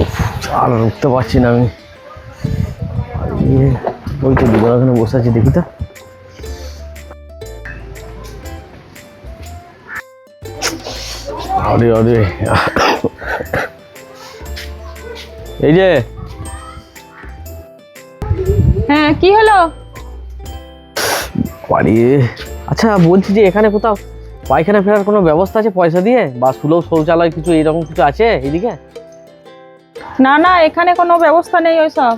উফ, আর উঠতে পারছি না আমি। ওই তো দুজন ওখানে বসে আছি দেখি তো। আরে আরে। এই যে। হ্যাঁ কি হলো? বাড়ি। আচ্ছা বলছি যে এখানে কোথাও পায়খানা ফেরার কোনো ব্যবস্থা আছে পয়সা দিয়ে? বা সুলভ শৌচালয় কিছু এরকম কিছু আছে এদিকে? না না এখানে কোনো ব্যবস্থা নেই ওইসব।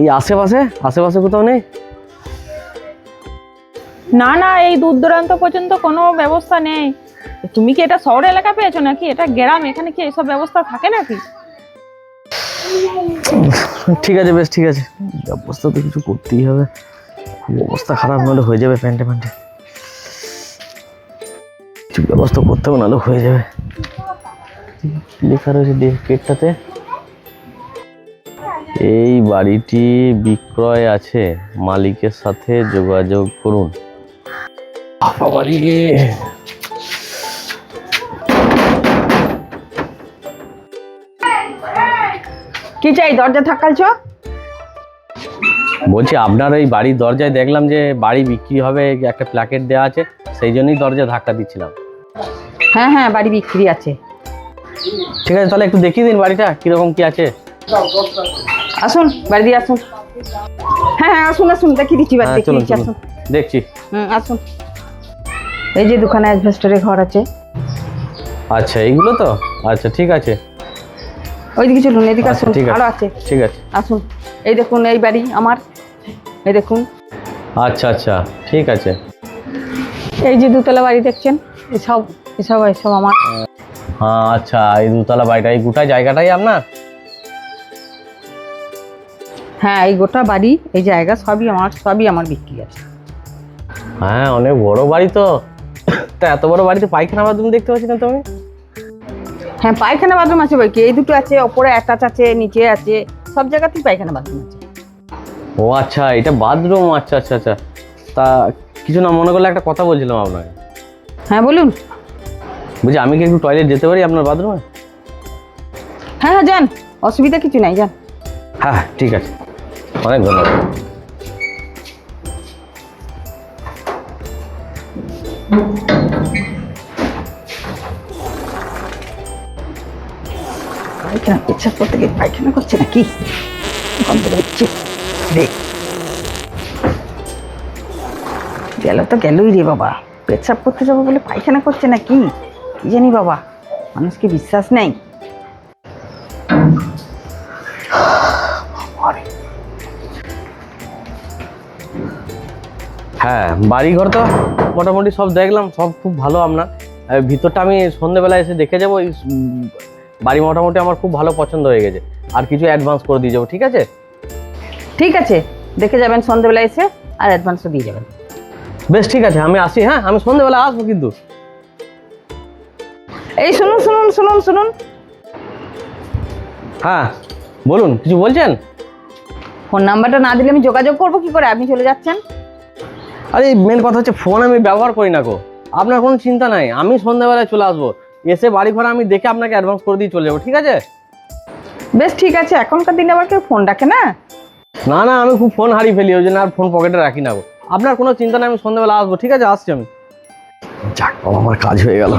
এই আশেপাশে? আশেপাশে কোথাও নেই? না না এই দূর দূরান্ত পর্যন্ত কোনো ব্যবস্থা নেই। তুমি কি এটা শহর এলাকা পেয়েছ নাকি? এটা গ্রাম এখানে কি এইসব ব্যবস্থা থাকে নাকি? ঠিক আছে বেশ ঠিক আছে। ব্যবস্থা তো কিছু করতেই হবে। অবস্থা খারাপ হলে হয়ে যাবে প্যান্টে প্যান্টে। ব্যবস্থা করতে হবে নাহলে হয়ে যাবে। লেখা রয়েছে গেটটাতে এই বাড়িটি বিক্রয় আছে। মালিকের সাথে যোগাযোগ করুন। কি চাই দরজা থাকালছো বলছি আপনার ওই বাড়ির দরজায় দেখলাম যে বাড়ি বিক্রি হবে একটা প্ল্যাকেট দেওয়া আছে সেই জন্যই দরজা ধাক্কা দিচ্ছিলাম। হ্যাঁ হ্যাঁ বাড়ি বিক্রি আছে। ঠিক আছে তাহলে একটু দেখিয়ে দিন বাড়িটা কীরকম কি আছে। আসুন বাড়ি দিয়ে আসুন। হ্যাঁ হ্যাঁ আসুন আসুন দেখিয়ে দিচ্ছি বাড়ি হ্যাঁ দেখিয়ে দিচ্ছি আসুন। দেখছি। হুম আসুন। এই যে দোকানে অ্যাডভেস্টারের ঘর আছে। আচ্ছা এইগুলো তো? আচ্ছা ঠিক আছে। ওইদিকে চলুন এদিকে আচ্ছা আসুন ঠিক আরও আছে। ঠিক আছে। আসুন এই দেখুন এই বাড়ি আমার এই দেখুন। আচ্ছা আচ্ছা ঠিক আছে। এই যে দুতলা বাড়ি দেখছেন এসব এসব এসব আমার। হ্যাঁ আচ্ছা এই দুতলা বাড়িটা এই গোটা জায়গাটাই আপনার? হ্যাঁ এই গোটা বাড়ি এই জায়গা সবই আমার সবই আমার বিক্রি আছে। হ্যাঁ অনেক বড় বাড়ি তো। তা এত বড় বাড়িতে পায়খানা বাথরুম দেখতে পাচ্ছি না তুমি? হ্যাঁ পায়খানা বাথরুম আছে বই কি এই দুটো আছে ওপরে অ্যাটাচ আছে নিচে আছে সব জায়গাতেই পায়খানা বাথরুম আছে। ও আচ্ছা এটা বাথরুম আচ্ছা আচ্ছা আচ্ছা। তা কিছু না মনে করলে একটা কথা বলছিলাম আপনাকে। হ্যাঁ বলুন। বলছি আমি কি একটু টয়লেট যেতে পারি আপনার বাথরুমে হ্যাঁ হ্যাঁ যান। অসুবিধা কিছু নাই যান। হ্যাঁ ঠিক আছে। অনেক ধন্যবাদ। পায়খানা পেছাব করতে গিয়ে পায়খানা করছে নাকি? গন্ধ গেল তো গেলই রে বাবা। পেছাব করতে যাব বলে পায়খানা করছে না কি জানি বাবা মানুষকে বিশ্বাস নেই? হ্যাঁ বাড়িঘর তো মোটামুটি সব দেখলাম সব খুব ভালো আপনার ভিতরটা আমি সন্ধেবেলা এসে দেখে যাব বাড়ি মোটামুটি আমার খুব ভালো পছন্দ হয়ে গেছে। আর কিছু অ্যাডভান্স করে দিয়ে যাব ঠিক আছে? ঠিক আছে দেখে যাবেন সন্ধ্যেবেলা এসে আর অ্যাডভান্সও দিয়ে যাবেন। বেশ ঠিক আছে আমি আসি হ্যাঁ আমি সন্ধেবেলা আসব কিন্তু। এই শুনুন শুনুন শুনুন শুনুন। হ্যাঁ বলুন কিছু বলছেন? ফোন নাম্বারটা না দিলে আমি যোগাযোগ করব কি করে? আপনি চলে যাচ্ছেন? আরে মেন কথা হচ্ছে ফোন আমি ব্যবহার করি না গো। আপনার কোনো চিন্তা নাই আমি সন্ধ্যাবেলায় চলে আসব। এসে বাড়ি ঘর আমি দেখে আপনাকে অ্যাডভান্স করে দিয়ে চলে যাব ঠিক আছে? বেশ ঠিক আছে। এখনকার দিনে আবার কেউ ফোন ডাকে না? না না আমি খুব ফোন হারিয়ে ফেলি ওই জন্য আর ফোন পকেটে রাখি না গো। আপনার কোনো চিন্তা নেই আমি সন্ধ্যাবেলা আসব ঠিক আছে? আসছি আমি। যাক আমার কাজ হয়ে গেল।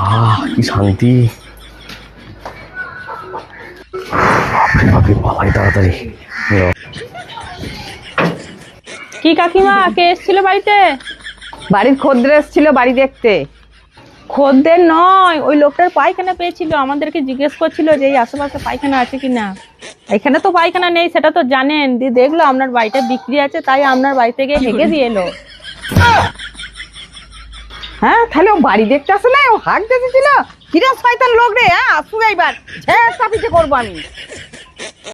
আহ কি শান্তি। তাড়াতাড়ি। কি কাকিমা কে এসেছিল বাড়িতে? বাড়ির খদ্দের এসেছিল বাড়ি দেখতে। খদ্দের নয় ওই লোকটার পায়খানা পেয়েছিল আমাদেরকে জিজ্ঞেস করছিল যে এই আশেপাশে পায়খানা আছে কি না এখানে তো পায়খানা নেই সেটা তো জানেন। দিয়ে দেখল আপনার বাড়িটা বিক্রি আছে তাই আপনার বাড়ি থেকে হেগে দিয়ে এলো। হ্যাঁ তাহলে ও বাড়ি দেখতে আসে না ও হাঁক দেখেছিল। কিরম শয়তান লোক রে হ্যাঁ আসুক এইবার হ্যাঁ করব আমি।